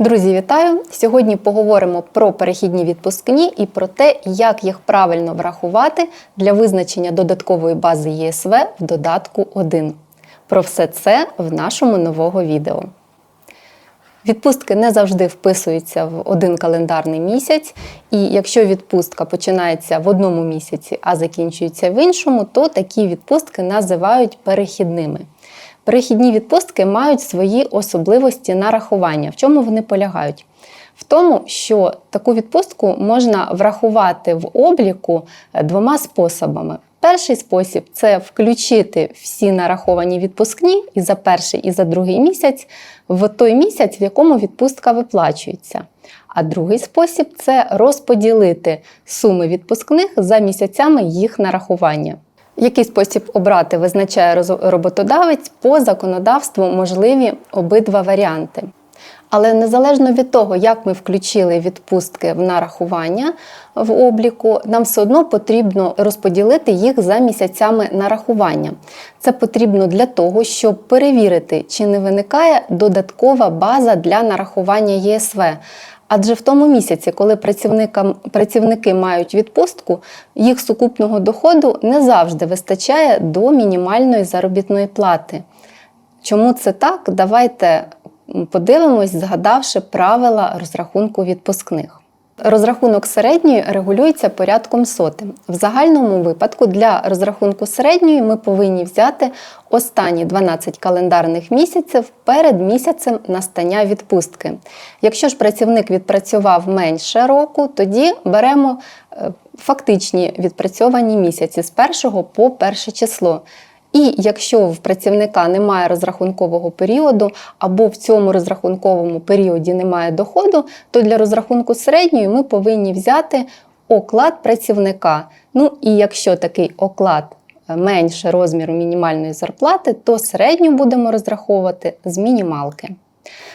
Друзі, вітаю! Сьогодні поговоримо про перехідні відпускні і про те, як їх правильно врахувати для визначення додаткової бази ЄСВ в додатку 1. Про все це в нашому нового відео. Відпустки не завжди вписуються в один календарний місяць, і якщо відпустка починається в одному місяці, а закінчується в іншому, то такі відпустки називають перехідними. Перехідні відпустки мають свої особливості нарахування. В чому вони полягають? В тому, що таку відпустку можна врахувати в обліку двома способами. Перший спосіб це включити всі нараховані відпускні і за перший, і за другий місяць в той місяць, в якому відпустка виплачується. А другий спосіб це розподілити суми відпускних за місяцями їх нарахування. Який спосіб обрати визначає роботодавець по законодавству можливі обидва варіанти. Але незалежно від того, як ми включили відпустки в нарахування в обліку, нам все одно потрібно розподілити їх за місяцями нарахування. Це потрібно для того, щоб перевірити, чи не виникає додаткова база для нарахування ЄСВ. Адже в тому місяці, коли працівники мають відпустку, їх сукупного доходу не завжди вистачає до мінімальної заробітної плати. Чому це так? Давайте подивимось, згадавши правила розрахунку відпускних. Розрахунок середньої регулюється порядком сотим. В загальному випадку для розрахунку середньої ми повинні взяти останні 12 календарних місяців перед місяцем настання відпустки. Якщо ж працівник відпрацював менше року, тоді беремо е, фактичні відпрацьовані місяці з 1 по 1 число. І якщо в працівника немає розрахункового періоду або в цьому розрахунковому періоді немає доходу, то для розрахунку середньої ми повинні взяти оклад працівника. Ну і якщо такий оклад е, менше розміру мінімальної зарплати, то середню будемо розраховувати з мінімалки.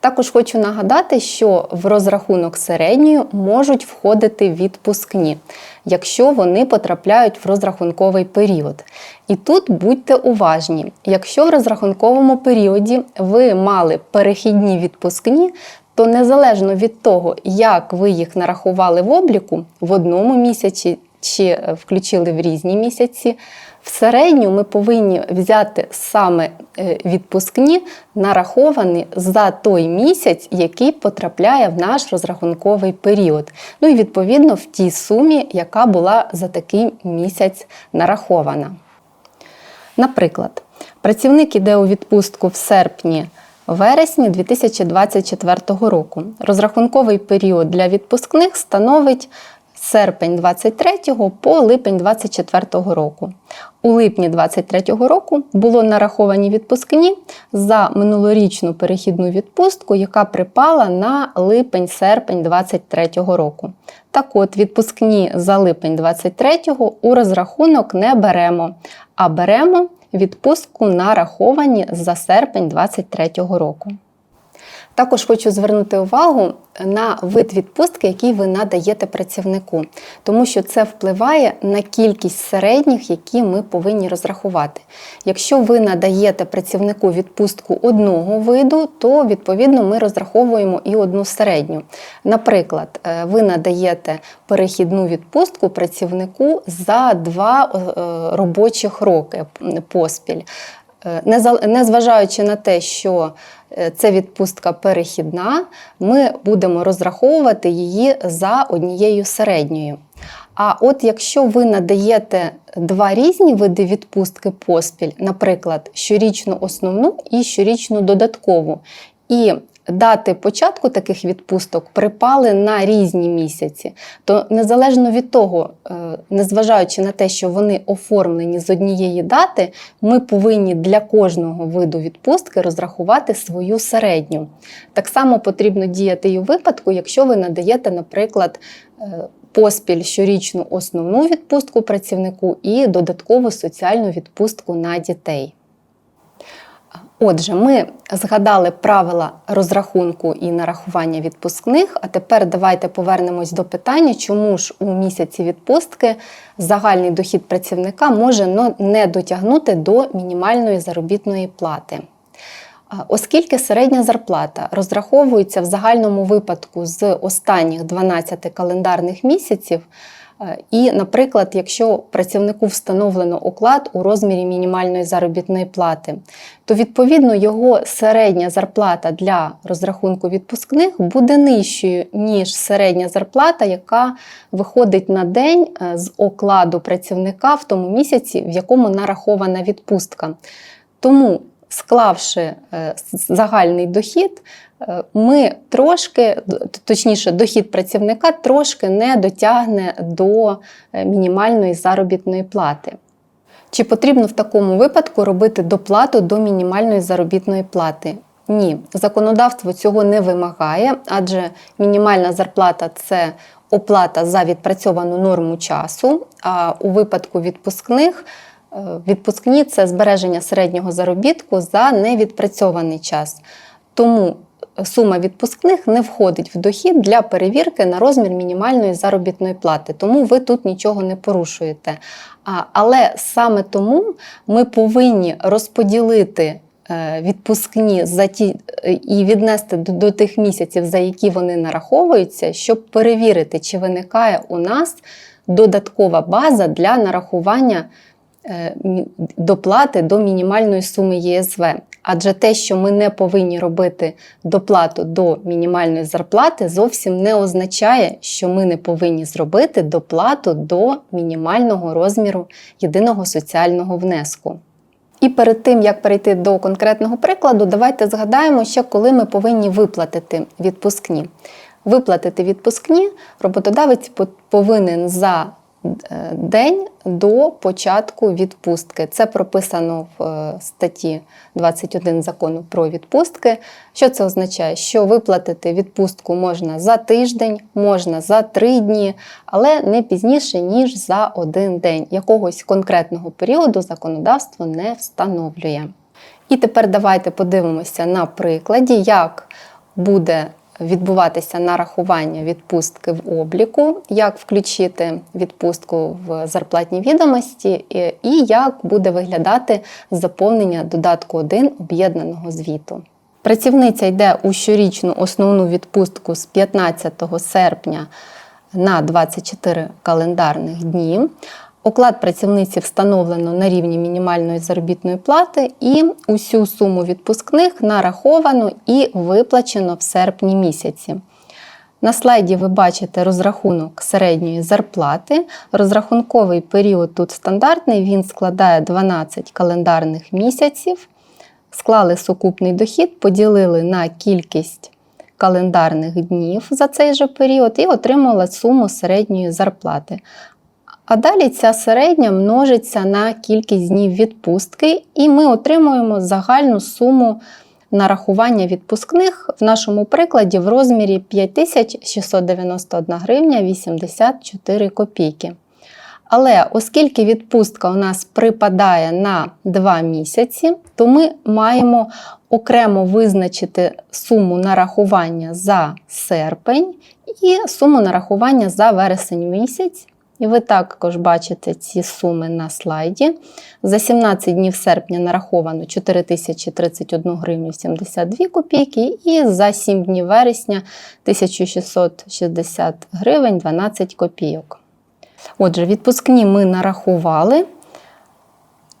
Також хочу нагадати, що в розрахунок середньої можуть входити відпускні, якщо вони потрапляють в розрахунковий період. І тут будьте уважні, якщо в розрахунковому періоді ви мали перехідні відпускні, то незалежно від того, як ви їх нарахували в обліку в одному місяці чи е, включили в різні місяці, в середню ми повинні взяти саме е, відпускні, нараховані за той місяць, який потрапляє в наш розрахунковий період. Ну і відповідно в тій сумі, яка була за такий місяць нарахована. Наприклад, працівник іде у відпустку в серпні. Вересні 2024 року розрахунковий період для відпускних становить серпень 23 по липень 24 року. У липні 23 року було нараховані відпускні за минулорічну перехідну відпустку, яка припала на липень-серпень 23 року. Так от, відпускні за липень 23 у розрахунок не беремо, а беремо відпустку нараховані за серпень 23 року. Також хочу звернути увагу на вид відпустки, який ви надаєте працівнику, тому що це впливає на кількість середніх, які ми повинні розрахувати. Якщо ви надаєте працівнику відпустку одного виду, то відповідно ми розраховуємо і одну середню. Наприклад, е, ви надаєте перехідну відпустку працівнику за два е, робочих роки поспіль. Е, незважаючи на те, що е, це відпустка перехідна, ми будемо розраховувати її за однією середньою. А от якщо ви надаєте два різні види відпустки поспіль, наприклад, щорічну основну і щорічну додаткову, і дати початку таких відпусток припали на різні місяці, то незалежно від того, е, незважаючи на те, що вони оформлені з однієї дати, ми повинні для кожного виду відпустки розрахувати свою середню. Так само потрібно діяти і у випадку, якщо ви надаєте, наприклад, е, Поспіль щорічну основну відпустку працівнику і додаткову соціальну відпустку на дітей. Отже, ми згадали правила розрахунку і нарахування відпускних. А тепер давайте повернемось до питання, чому ж у місяці відпустки загальний дохід працівника може не дотягнути до мінімальної заробітної плати. Оскільки середня зарплата розраховується в загальному випадку з останніх 12 календарних місяців, і, наприклад, якщо працівнику встановлено оклад у розмірі мінімальної заробітної плати, то відповідно його середня зарплата для розрахунку відпускних буде нижчою, ніж середня зарплата, яка виходить на день е, з окладу працівника в тому місяці, в якому нарахована відпустка. Тому склавши е, загальний дохід, е, ми трошки, точніше, дохід працівника трошки не дотягне до е, мінімальної заробітної плати. Чи потрібно в такому випадку робити доплату до мінімальної заробітної плати? Ні, законодавство цього не вимагає, адже мінімальна зарплата це оплата за відпрацьовану норму часу. А у випадку відпускних відпускні це збереження середнього заробітку за невідпрацьований час. Тому сума відпускних не входить в дохід для перевірки на розмір мінімальної заробітної плати. Тому ви тут нічого не порушуєте. Але саме тому ми повинні розподілити е, відпускні за ті е, і віднести до, до тих місяців, за які вони нараховуються, щоб перевірити, чи виникає у нас додаткова база для нарахування е, доплати до мінімальної суми ЄСВ. Адже те, що ми не повинні робити доплату до мінімальної зарплати, зовсім не означає, що ми не повинні зробити доплату до мінімального розміру єдиного соціального внеску. І перед тим, як перейти до конкретного прикладу, давайте згадаємо, ще коли ми повинні виплатити відпускні. Виплатити відпускні роботодавець повинен за е, день до початку відпустки. Це прописано в е, статті 21 закону про відпустки. Що це означає? Що виплатити відпустку можна за тиждень, можна за три дні, але не пізніше, ніж за один день. Якогось конкретного періоду законодавство не встановлює. І тепер давайте подивимося на прикладі, як буде відбуватися нарахування відпустки в обліку, як включити відпустку в зарплатні відомості, і- як буде виглядати заповнення додатку 1 об'єднаного звіту. Працівниця йде у щорічну основну відпустку з 15 серпня на 24 календарних дні. Оклад працівниці встановлено на рівні мінімальної заробітної плати, і усю суму відпускних нараховано і виплачено в серпні місяці. На слайді ви бачите розрахунок середньої зарплати. Розрахунковий період тут стандартний, він складає 12 календарних місяців. Склали сукупний дохід, поділили на кількість календарних днів за цей же період і отримали суму середньої зарплати. А далі ця середня множиться на кількість днів відпустки, і ми отримуємо загальну суму нарахування відпускних в нашому прикладі в розмірі 5691 гривня 84 копійки. Але оскільки відпустка у нас припадає на 2 місяці, то ми маємо окремо визначити суму нарахування за серпень і суму нарахування за вересень місяць. І ви також бачите ці суми на слайді. За 17 днів серпня нараховано 4031 гривню 72 копійки, і за 7 днів вересня 1660 гривень 12 копійок. Отже, відпускні ми нарахували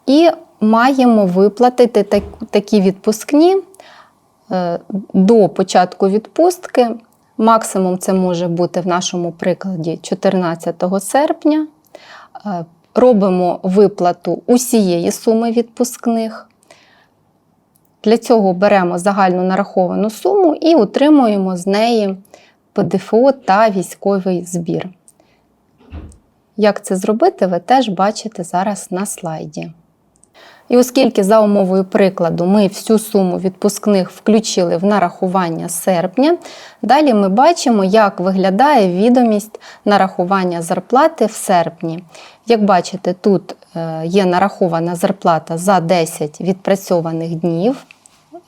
і маємо виплатити такі відпускні е, до початку відпустки. Максимум це може бути в нашому прикладі 14 серпня. Е, Робимо виплату усієї суми відпускних. Для цього беремо загальну нараховану суму і утримуємо з неї ПДФО та військовий збір. Як це зробити, ви теж бачите зараз на слайді. І оскільки за умовою прикладу ми всю суму відпускних включили в нарахування серпня, далі ми бачимо, як виглядає відомість нарахування зарплати в серпні. Як бачите, тут е, є нарахована зарплата за 10 відпрацьованих днів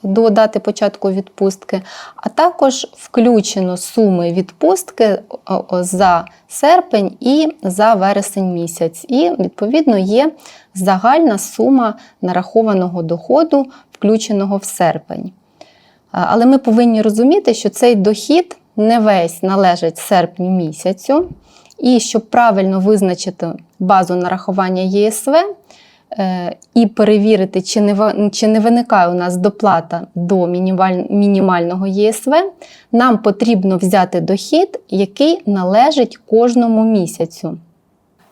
до дати початку відпустки, а також включено суми відпустки за серпень і за вересень місяць. І, відповідно, є загальна сума нарахованого доходу, включеного в серпень. Але ми повинні розуміти, що цей дохід не весь належить серпню місяцю. І щоб правильно визначити базу нарахування ЄСВ і перевірити, чи не, чи не виникає у нас доплата до мінімаль- мінімального ЄСВ, нам потрібно взяти дохід, який належить кожному місяцю.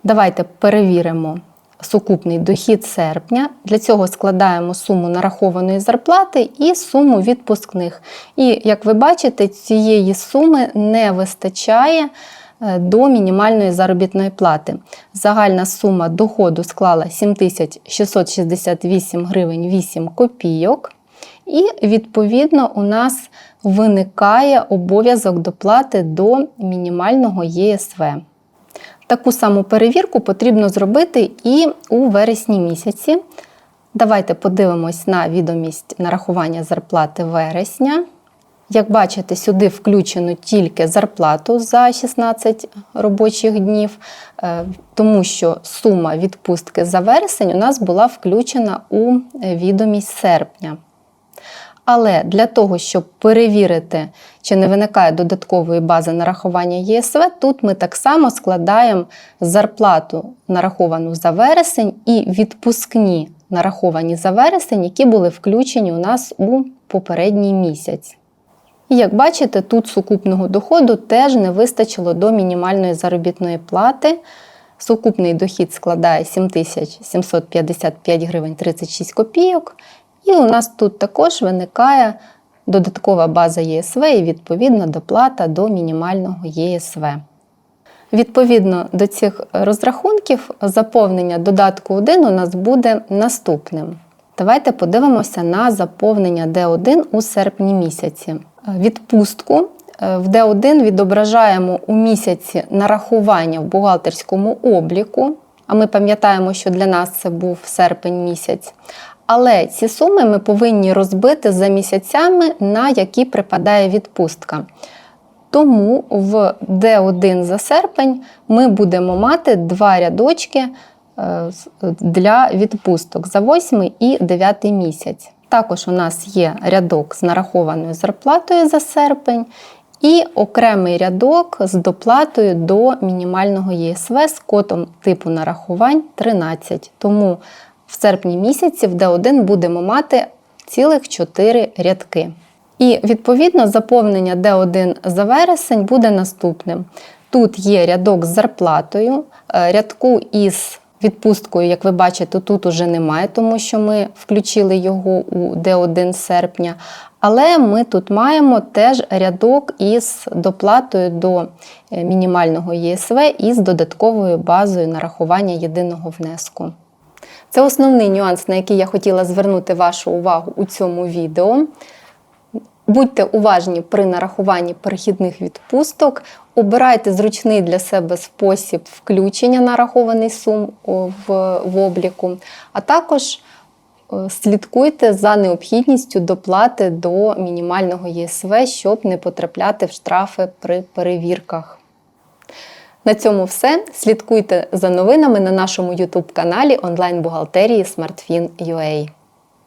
Давайте перевіримо сукупний дохід серпня. Для цього складаємо суму нарахованої зарплати і суму відпускних. І, як ви бачите, цієї суми не вистачає е, до мінімальної заробітної плати. Загальна сума доходу склала 7668 гривень 8 копійок. І, відповідно, у нас виникає обов'язок доплати до мінімального ЄСВ. Таку саму перевірку потрібно зробити і у вересні місяці. Давайте подивимось на відомість нарахування зарплати вересня. Як бачите, сюди включено тільки зарплату за 16 робочих днів, е, тому що сума відпустки за вересень у нас була включена у відомість серпня. Але для того, щоб перевірити, чи не виникає додаткової бази нарахування ЄСВ, тут ми так само складаємо зарплату, нараховану за вересень, і відпускні нараховані за вересень, які були включені у нас у попередній місяць. І як бачите, тут сукупного доходу теж не вистачило до мінімальної заробітної плати. Сукупний дохід складає 7755 гривень 36 копійок. І у нас тут також виникає додаткова база ЄСВ і відповідна доплата до мінімального ЄСВ. Відповідно до цих розрахунків, заповнення додатку 1 у нас буде наступним. Давайте подивимося на заповнення D1 у серпні місяці. Відпустку е, в D1 відображаємо у місяці нарахування в бухгалтерському обліку. А ми пам'ятаємо, що для нас це був серпень місяць. Але ці суми ми повинні розбити за місяцями, на які припадає відпустка. Тому в D1 за серпень ми будемо мати два рядочки е, для відпусток за 8 і 9 місяць. Також у нас є рядок з нарахованою зарплатою за серпень і окремий рядок з доплатою до мінімального ЄСВ з кодом типу нарахувань 13. Тому в серпні місяці в D1 будемо мати цілих 4 рядки. І відповідно заповнення D1 за вересень буде наступним. Тут є рядок з зарплатою, е, рядку із відпусткою, як ви бачите, тут уже немає, тому що ми включили його у D1 серпня. Але ми тут маємо теж рядок із доплатою до е, мінімального ЄСВ і з додатковою базою нарахування єдиного внеску. Це основний нюанс, на який я хотіла звернути вашу увагу у цьому відео. Будьте уважні при нарахуванні перехідних відпусток, обирайте зручний для себе спосіб включення нарахований сум в, в обліку, а також е, слідкуйте за необхідністю доплати до мінімального ЄСВ, щоб не потрапляти в штрафи при перевірках. На цьому все. Слідкуйте за новинами на нашому YouTube каналі онлайн-бухгалтерії SmartFin.ua.